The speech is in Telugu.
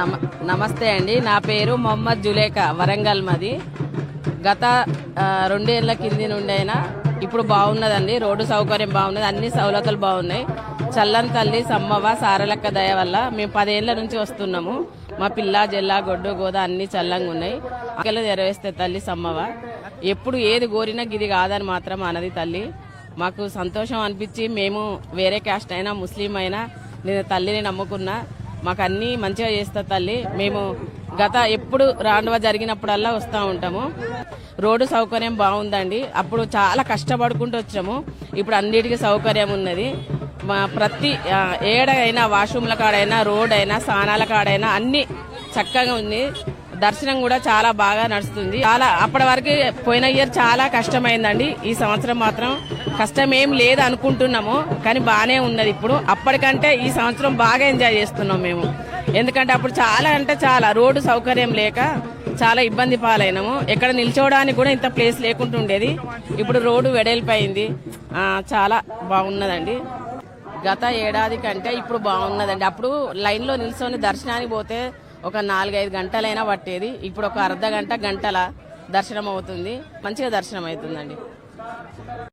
నమ- నమస్తే అండి. నా పేరు మొహమ్మద్ జులేఖా వరంగల్ మది. గత రెండేళ్ళ కింది నుండి అయినా ఇప్పుడు బాగున్నదండి. రోడ్డు సౌకర్యం బాగున్నది. అన్ని సౌలతులు బాగున్నాయి. చల్లని తల్లి సమ్మవ సారలక్క దయ వల్ల మేము పదేళ్ళ నుంచి వస్తున్నాము. మా పిల్ల జెల్లా గొడ్డు గోద అన్ని చల్లంగా ఉన్నాయి. అక్కలు నెరవేస్తే తల్లి సమ్మవ ఎప్పుడు ఏది కోరినా గిది కాదని మాత్రం అన్నది తల్లి. మాకు సంతోషం అనిపించి మేము వేరే క్యాస్ట్ అయినా ముస్లిం అయినా నేను తల్లిని నమ్ముకున్నా. మాకు అన్ని మంచిగా చేస్తా తల్లి. మేము గత ఎప్పుడు రాండవ జరిగినప్పుడల్లా వస్తూ ఉంటాము. రోడ్డు సౌకర్యం బాగుందండి. అప్పుడు చాలా కష్టపడుకుంటూ వచ్చాము. ఇప్పుడు అన్నిటికీ సౌకర్యం ఉన్నది. మా ప్రతి ఏడైనా వాష్రూమ్ల కాడైనా రోడ్ అయినా స్నానాల కాడైనా అన్ని చక్కగా ఉంది. దర్శనం కూడా చాలా బాగా నడుస్తుంది. చాలా అప్పటి వరకు పోయిన ఇయర్ చాలా కష్టమైందండి. ఈ సంవత్సరం మాత్రం కష్టం ఏం లేదు అనుకుంటున్నాము కానీ బాగానే ఉన్నది ఇప్పుడు. అప్పటికంటే ఈ సంవత్సరం బాగా ఎంజాయ్ చేస్తున్నాం మేము. ఎందుకంటే అప్పుడు చాలా అంటే చాలా రోడ్డు సౌకర్యం లేక చాలా ఇబ్బంది పాలైనాము. ఎక్కడ నిల్చోవడానికి కూడా ఇంత ప్లేస్ లేకుండా ఉండేది. ఇప్పుడు రోడ్డు వెడల్పోయింది చాలా బాగున్నదండి. గత ఏడాది కంటే ఇప్పుడు బాగున్నదండి. అప్పుడు లైన్లో నిల్చొని దర్శనానికి పోతే ఒక నాలుగైదు గంటలైనా పట్టేది. ఇప్పుడు ఒక అర్ధ గంట గంటల దర్శనం అవుతుంది మంచిగా దర్శనం అవుతుందండి